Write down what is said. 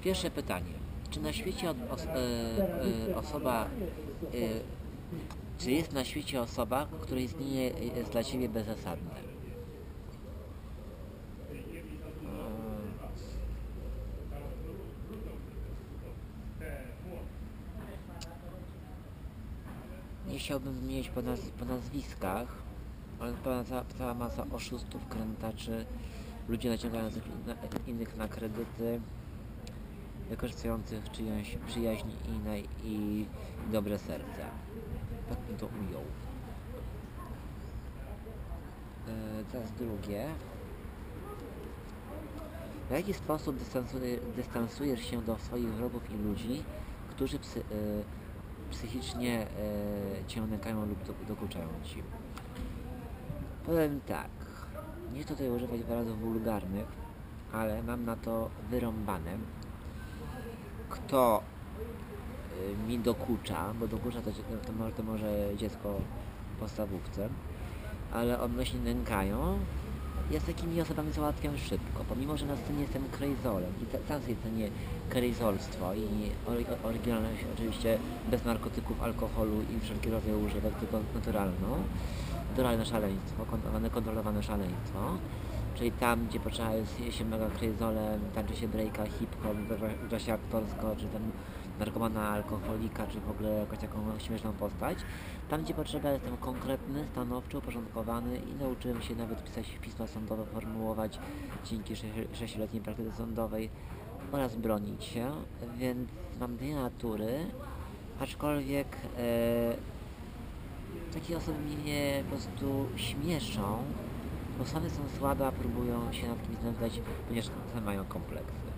Pierwsze pytanie. Czy na świecie os, e, e, osoba, e, czy jest na świecie osoba, której istnienie jest dla Ciebie bezzasadne? Nie chciałbym wymieniać po, naz po nazwiskach, ale cała, cała masa oszustów, krętaczy, ludzi naciągających na, innych na kredyty, wykorzystujących czyjąś przyjaźń i, i dobre serce. Tak to ujął. E, teraz drugie. W jaki sposób dystansuje, dystansujesz się do swoich wrogów i ludzi, którzy psy, e, psychicznie e, cię nękają lub do, dokuczają ci? Powiem tak. Nie chcę tutaj używać wyrazów wulgarnych, ale mam na to wyrąbane. Kto y, mi dokucza, bo dokucza to, to, może, to może dziecko w podstawówce, ale odnośnie nękają, ja z takimi osobami załatwiam szybko, pomimo, że na scenie jestem krejzolem. I tam sobie cenię krejzolstwo i ory- oryginalność oczywiście bez narkotyków, alkoholu i wszelkiego rodzaju używek, tylko naturalną, naturalne szaleństwo, kontrolowane, kontrolowane szaleństwo, czyli tam, gdzie potrzeba jest się mega krejzolem, tańczy się breaka, hip-hop, gra- się aktorsko, czy tam narkomana, alkoholika, czy w ogóle jakąś taką śmieszną postać. Tam, gdzie potrzeba, jestem konkretny, stanowczy, uporządkowany i nauczyłem się nawet pisać pisma sądowe, formułować dzięki sze- sześcioletniej praktyce sądowej oraz bronić się, więc mam dwie natury, aczkolwiek e, takie osoby mnie po prostu śmieszą, same są słabe, a próbują się nad kimś znęcać, ponieważ same mają kompleksy.